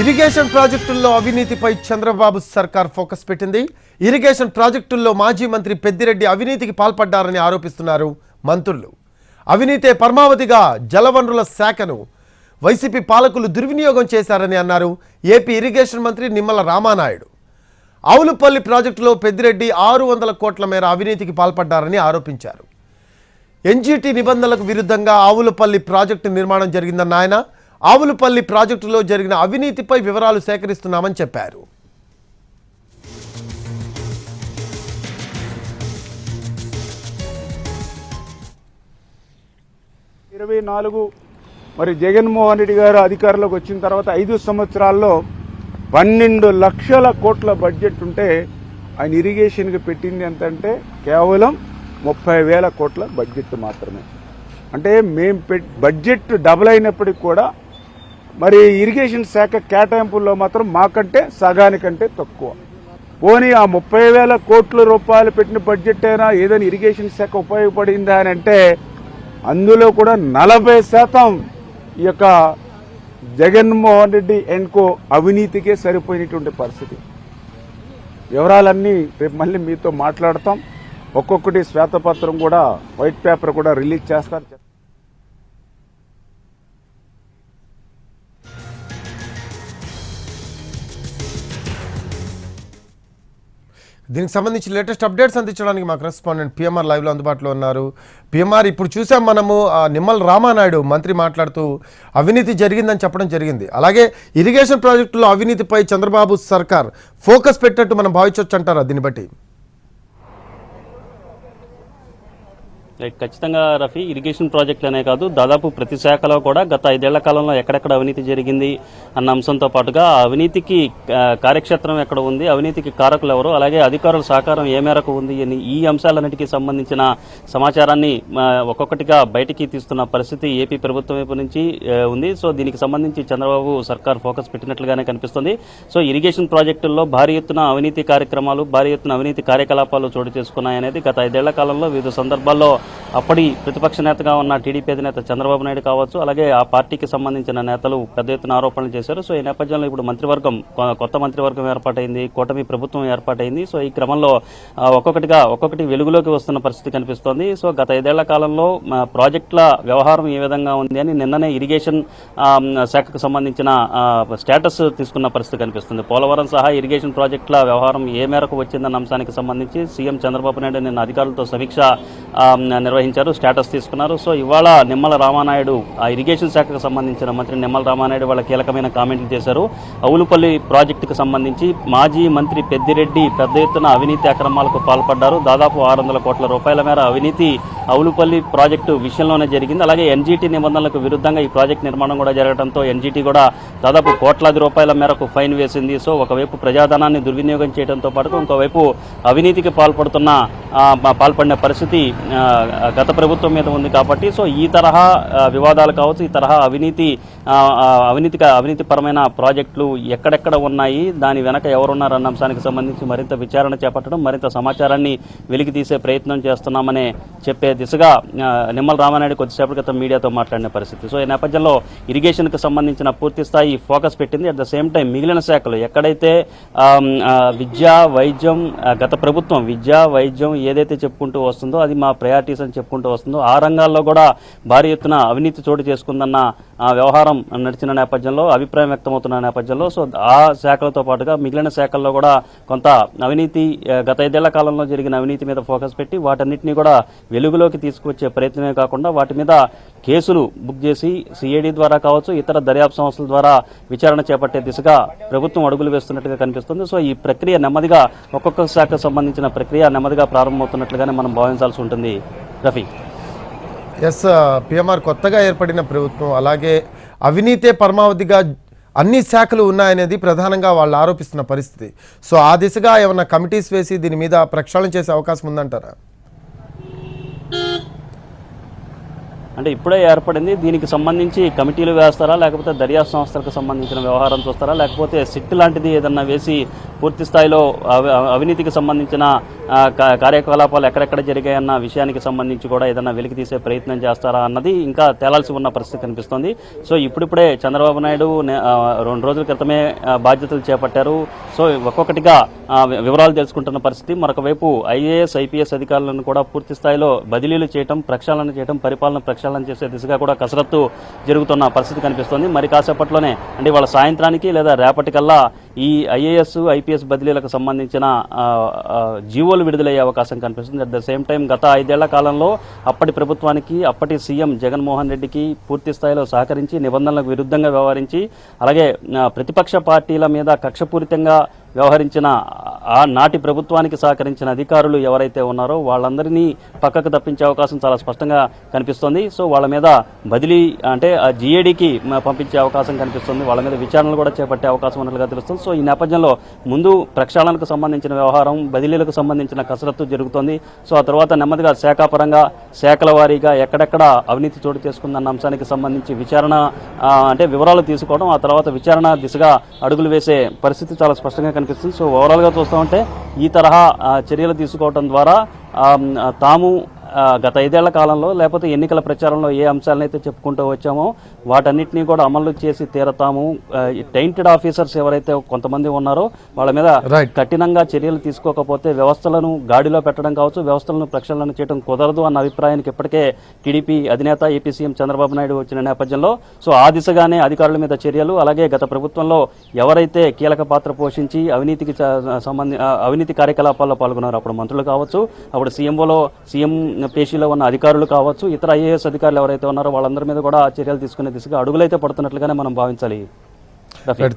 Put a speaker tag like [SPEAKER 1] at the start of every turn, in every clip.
[SPEAKER 1] Irrigation ప్రాజెక్టుల్లో అవినీతిపై చంద్రబాబు సర్కార్ ఫోకస్ పెట్టింది. ఇరిగేషన్ ప్రాజెక్టుల్లో మాజీ మంత్రి పెద్దిరెడ్డి అవినీతికి పాల్పడ్డారని ఆరోపిస్తున్నారు మంత్రులు. అవినీతే పరమావధిగా జలవనరుల శాఖను వైసీపీ పాలకులు దుర్వినియోగం చేశారని అన్నారు ఏపీ ఇరిగేషన్ మంత్రి నిమ్మల రామానాయుడు. ఆవులపల్లి ప్రాజెక్టులో పెద్దిరెడ్డి ఆరు వందల కోట్ల మేర అవినీతికి పాల్పడ్డారని ఆరోపించారు. ఎన్జీటీ నిబంధనలకు విరుద్ధంగా ఆవులపల్లి ప్రాజెక్టు నిర్మాణం జరిగిందన్న ఆయన ఆవులపల్లి ప్రాజెక్టులో జరిగిన అవినీతిపై వివరాలు సేకరిస్తున్నామని చెప్పారు.
[SPEAKER 2] ఇరవై నాలుగు మరి జగన్మోహన్ రెడ్డి గారు అధికారంలోకి వచ్చిన తర్వాత ఐదు సంవత్సరాల్లో పన్నెండు లక్షల కోట్ల బడ్జెట్ ఉంటే ఆయన ఇరిగేషన్కి పెట్టింది ఎంత అంటే కేవలం ముప్పై వేల కోట్ల బడ్జెట్ మాత్రమే. అంటే మేము పెట్ బడ్జెట్ డబుల్ అయినప్పటికి కూడా మరి ఇరిగేషన్ శాఖ కేటాయింపుల్లో మాత్రం మాకంటే సగానికంటే తక్కువ. పోనీ ఆ ముప్పై వేల కోట్ల రూపాయలు పెట్టిన బడ్జెట్ అయినా ఏదైనా ఇరిగేషన్ శాఖ ఉపయోగపడిందా అని అంటే అందులో కూడా నలభై శాతం ఈ యొక్క జగన్మోహన్ రెడ్డి ఎన్కో అవినీతికే సరిపోయినటువంటి పరిస్థితి. వివరాలన్నీ రేపు మళ్ళీ మీతో మాట్లాడతాం. ఒక్కొక్కటి శ్వేతపత్రం కూడా వైట్ పేపర్ కూడా రిలీజ్ చేస్తారు.
[SPEAKER 1] దీనికి సంబంధించి లేటెస్ట్ అప్డేట్స్ అందించడానికి మా కరెస్పాండెంట్ పిఎంఆర్ లైవ్లో అందుబాటులో ఉన్నారు. పిఎంఆర్ ఇప్పుడు చూసాం మనము ఆ, నిమ్మల రామానాయుడు మంత్రి మాట్లాడుతూ అవినీతి జరిగిందని చెప్పడం జరిగింది. అలాగే ఇరిగేషన్ ప్రాజెక్టులో అవినీతిపై చంద్రబాబు సర్కార్ ఫోకస్ పెట్టినట్టు మనం భావించవచ్చు అంటారా దీన్ని బట్టి?
[SPEAKER 3] రైట్ ఖచ్చితంగా రఫీ ఇరిగేషన్ ప్రాజెక్టులనే కాదు దాదాపు ప్రతి శాఖలో కూడా గత ఐదేళ్ళ కాలంలో ఎక్కడెక్కడ అవినీతి జరిగింది అన్న అంశంతో పాటుగా అవినీతికి కార్యక్షేత్రం ఎక్కడ ఉంది అవినీతికి కారకులు ఎవరు అలాగే అధికారుల సహకారం ఏ మేరకు ఉంది అని ఈ అంశాలన్నిటికీ సంబంధించిన సమాచారాన్ని ఒక్కొక్కటిగా బయటికి తీస్తున్న పరిస్థితి ఏపీ ప్రభుత్వం వైపు నుంచి ఉంది. సో దీనికి సంబంధించి చంద్రబాబు సర్కార్ ఫోకస్ పెట్టినట్లుగానే కనిపిస్తుంది. సో ఇరిగేషన్ ప్రాజెక్టుల్లో భారీ ఎత్తున అవినీతి కార్యక్రమాలు భారీ ఎత్తున అవినీతి కార్యకలాపాలు చోటు చేసుకున్నాయనేది గత ఐదేళ్ళ కాలంలో వివిధ సందర్భాల్లో అప్పటి ప్రతిపక్ష నేతగా ఉన్న టీడీపీ అధినేత చంద్రబాబు నాయుడు కావచ్చు అలాగే ఆ పార్టీకి సంబంధించిన నేతలు పెద్ద ఎత్తున ఆరోపణలు చేశారు. సో ఈ నేపథ్యంలో ఇప్పుడు మంత్రివర్గం కొత్త మంత్రివర్గం ఏర్పాటైంది కూటమి ప్రభుత్వం ఏర్పాటైంది. సో ఈ క్రమంలో ఒక్కొక్కటిగా ఒక్కొక్కటి వెలుగులోకి వస్తున్న పరిస్థితి కనిపిస్తోంది. సో గత ఐదేళ్ళ కాలంలో ప్రాజెక్టుల వ్యవహారం ఏ విధంగా ఉంది అని నిన్ననే ఇరిగేషన్ శాఖకు సంబంధించిన స్టేటస్ తీసుకున్న పరిస్థితి కనిపిస్తుంది. పోలవరం సహా ఇరిగేషన్ ప్రాజెక్టుల వ్యవహారం ఏ మేరకు వచ్చిందన్న అంశానికి సంబంధించి సీఎం చంద్రబాబు నాయుడు నిన్న అధికారులతో సమీక్ష నిర్వహించారు స్టేటస్ తీసుకున్నారు. సో ఇవాళ నిమ్మల రామానాయుడు ఆ ఇరిగేషన్ శాఖకు సంబంధించిన మంత్రి నిమ్మల రామానాయుడు వాళ్ళ కీలకమైన కామెంట్లు చేశారు. అవులుపల్లి ప్రాజెక్టుకు సంబంధించి మాజీ మంత్రి పెద్దిరెడ్డి పెద్ద ఎత్తున అవినీతి అక్రమాలకు పాల్పడ్డారు. దాదాపు ఆరు వందల కోట్ల రూపాయల మేర అవినీతి అవులుపల్లి ప్రాజెక్టు విషయంలోనే జరిగింది. అలాగే ఎన్జీటీ నిబంధనలకు విరుద్ధంగా ఈ ప్రాజెక్ట్ నిర్మాణం కూడా జరగడంతో ఎన్జీటీ కూడా దాదాపు కోట్లాది రూపాయల మేరకు ఫైన్ వేసింది. సో ఒకవైపు ప్రజాధనాన్ని దుర్వినియోగం చేయడంతో పాటు ఇంకోవైపు అవినీతికి పాల్పడుతున్న పాల్పడిన పరిస్థితి గత ప్రభుత్వం మీద ఉంది కాబట్టి సో ఈ తరహా వివాదాలు కావచ్చు ఈ తరహా అవినీతి అవినీతి అవినీతిపరమైన ప్రాజెక్టులు ఎక్కడెక్కడ ఉన్నాయి దాని వెనక ఎవరున్నారన్న అంశానికి సంబంధించి మరింత విచారణ చేపట్టడం మరింత సమాచారాన్ని వెలికి తీసే ప్రయత్నం చేస్తున్నామనే చెప్పే దిశగా నిమ్మల రామానాయుడు కొద్దిసేపటి క్రితం మీడియాతో మాట్లాడిన పరిస్థితి. సో ఈ నేపథ్యంలో ఇరిగేషన్కి సంబంధించిన పూర్తి స్థాయి ఫోకస్ పెట్టింది. అట్ ద సేమ్ టైం మిగిలిన శాఖలు ఎక్కడైతే విద్య వైద్యం గత ప్రభుత్వం విద్య వైద్యం ఏదైతే చెప్పుకుంటూ వస్తుందో అది మా ప్రయారిటీస్ అని చెప్పుకుంటూ వస్తుందో. ఆ రంగాల్లో కూడా భారీ ఎత్తున అవినీతి చోటు చేసుకుందన్న వ్యవహారం నడిచిన నేపథ్యంలో అభిప్రాయం వ్యక్తమవుతున్న నేపథ్యంలో సో ఆ శాఖలతో పాటుగా మిగిలిన శాఖల్లో కూడా కొంత అవినీతి గత ఐదేళ్ళ కాలంలో జరిగిన అవినీతి మీద ఫోకస్ పెట్టి వాటన్నిటిని కూడా వెలుగులోకి తీసుకువచ్చే ప్రయత్నమే కాకుండా వాటి మీద కేసులు బుక్ చేసి సిఐడి ద్వారా కావచ్చు ఇతర దర్యాప్తు సంస్థల ద్వారా విచారణ చేపట్టే దిశగా ప్రభుత్వం అడుగులు వేస్తున్నట్టుగా కనిపిస్తుంది. సో ఈ ప్రక్రియ నెమ్మదిగా ఒక్కొక్క శాఖకు సంబంధించిన ప్రక్రియ నెమ్మదిగా ప్రారంభమవుతున్నట్లుగానే మనం భావించాల్సి ఉంటుంది. రఫీ
[SPEAKER 1] ఎస్ పిఎంఆర్ కొత్తగా ఏర్పడిన ప్రభుత్వం అలాగే అవినీతే పరమావధిగా అన్ని శాఖలు ఉన్నాయనేది ప్రధానంగా వాళ్ళు ఆరోపిస్తున్న పరిస్థితి. సో ఆ దిశగా ఏమన్నా కమిటీస్ వేసి దీని మీద ప్రక్షాళన చేసే అవకాశం ఉందంటారా?
[SPEAKER 3] అంటే ఇప్పుడే ఏర్పడింది. దీనికి సంబంధించి కమిటీలు వేస్తారా? లేకపోతే దర్యాప్తు సంస్థలకు సంబంధించిన వ్యవహారం చూస్తారా? లేకపోతే సిట్ లాంటిది ఏదన్నా వేసి పూర్తి స్థాయిలో అవి- అవినీతికి సంబంధించిన కార్యకలాపాలు ఎక్కడెక్కడ జరిగాయన్న విషయానికి సంబంధించి కూడా ఏదన్నా వెలికి తీసే ప్రయత్నం చేస్తారా అన్నది ఇంకా తేలాల్సి ఉన్న పరిస్థితి కనిపిస్తోంది. సో ఇప్పుడిప్పుడే చంద్రబాబు నాయుడు రెండు రోజుల క్రితమే బాధ్యతలు చేపట్టారు. సో ఒక్కొక్కటిగా వివరాలు తెలుసుకుంటున్న పరిస్థితి. మరొక వైపు ఐఏఎస్ ఐపీఎస్ అధికారులను కూడా పూర్తి స్థాయిలో బదిలీలు చేయటం ప్రక్షాళన చేయటం పరిపాలన ప్రక్షాళన చేసే దిశగా కూడా కసరత్తు జరుగుతున్న పరిస్థితి కనిపిస్తోంది. మరి కాసేపట్లోనే అంటే వాళ్ళ సాయంత్రానికి లేదా రేపటికల్లా ఈ ఐఏఎస్ ఐపీఎస్ బదిలీలకు సంబంధించిన జీవోలు విడుదలయ్యే అవకాశం కనిపిస్తుంది. అట్ ద సేమ్ టైం గత ఐదేళ్ళ కాలంలో అప్పటి ప్రభుత్వానికి అప్పటి సీఎం జగన్మోహన్ రెడ్డికి పూర్తి స్థాయిలో సహకరించి నిబంధనలకు విరుద్ధంగా వ్యవహరించి అలాగే ప్రతిపక్ష పార్టీల మీద కక్షపూరితంగా వ్యవహరించిన ఆ నాటి ప్రభుత్వానికి సహకరించిన అధికారులు ఎవరైతే ఉన్నారో వాళ్ళందరినీ పక్కకు తప్పించే అవకాశం చాలా స్పష్టంగా కనిపిస్తోంది. సో వాళ్ళ మీద బదిలీ అంటే ఆ జీఏడీకి పంపించే అవకాశం కనిపిస్తుంది. వాళ్ళ మీద విచారణలు కూడా చేపట్టే అవకాశం ఉన్నట్లుగా తెలుస్తుంది. సో ఈ నేపథ్యంలో ముందు ప్రక్షాళనకు సంబంధించిన వ్యవహారం బదిలీలకు సంబంధించిన కసరత్తు జరుగుతోంది. సో ఆ తర్వాత నెమ్మదిగా శాఖాపరంగా శాఖల వారీగా ఎక్కడెక్కడ అవినీతి చోటు చేసుకుందన్న అంశానికి సంబంధించి విచారణ అంటే వివరాలు తీసుకోవడం ఆ తర్వాత విచారణ దిశగా అడుగులు వేసే పరిస్థితి చాలా స్పష్టంగా కనిపిస్తుంది. సో ఓవరాల్గా చూస్తామంటే ఈ తరహా చర్యలు తీసుకోవడం ద్వారా తాము గత ఐదేళ్ళ కాలంలో లేకపోతే ఎన్నికల ప్రచారంలో ఏ అంశాలనైతే చెప్పుకుంటూ వచ్చామో వాటన్నిటినీ కూడా అమలు చేసి తీరతాము టైంటెడ్ ఆఫీసర్స్ ఎవరైతే కొంతమంది ఉన్నారో వాళ్ళ మీద. కఠినంగా చర్యలు తీసుకోకపోతే వ్యవస్థలను గాడిలో పెట్టడం కావచ్చు వ్యవస్థలను ప్రక్షాళన చేయడం కుదరదు అన్న అభిప్రాయానికి ఇప్పటికే టీడీపీ అధినేత ఏపీ సీఎం చంద్రబాబు నాయుడు వచ్చిన నేపథ్యంలో సో ఆ దిశగానే అధికారుల మీద చర్యలు అలాగే గత ప్రభుత్వంలో ఎవరైతే కీలక పాత్ర పోషించి అవినీతికి సంబంధి అవినీతి కార్యకలాపాల్లో పాల్గొన్నారు అప్పుడు మంత్రులు కావచ్చు అప్పుడు సీఎంఓలో సీఎం పేషీలో ఉన్న అధికారులు కావచ్చు ఇతర ఐఏఎస్ అధికారులు ఎవరైతే ఉన్నారో వాళ్ళందరి మీద కూడా చర్యలు తీసుకునే దిశగా అడుగులైతే పడుతున్నట్లుగానే మనం భావించాలి.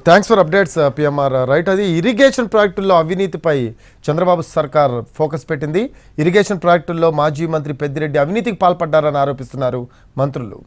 [SPEAKER 1] Thanks for updates PMR right అది ఇరిగేషన్ ప్రాజెక్టుల్లో అవినీతిపై చంద్రబాబు సర్కార్ ఫోకస్ పెట్టింది. ఇరిగేషన్ ప్రాజెక్టుల్లో మాజీ మంత్రి పెద్దిరెడ్డి అవినీతికి పాల్పడ్డారని ఆరోపిస్తున్నారు మంత్రులు.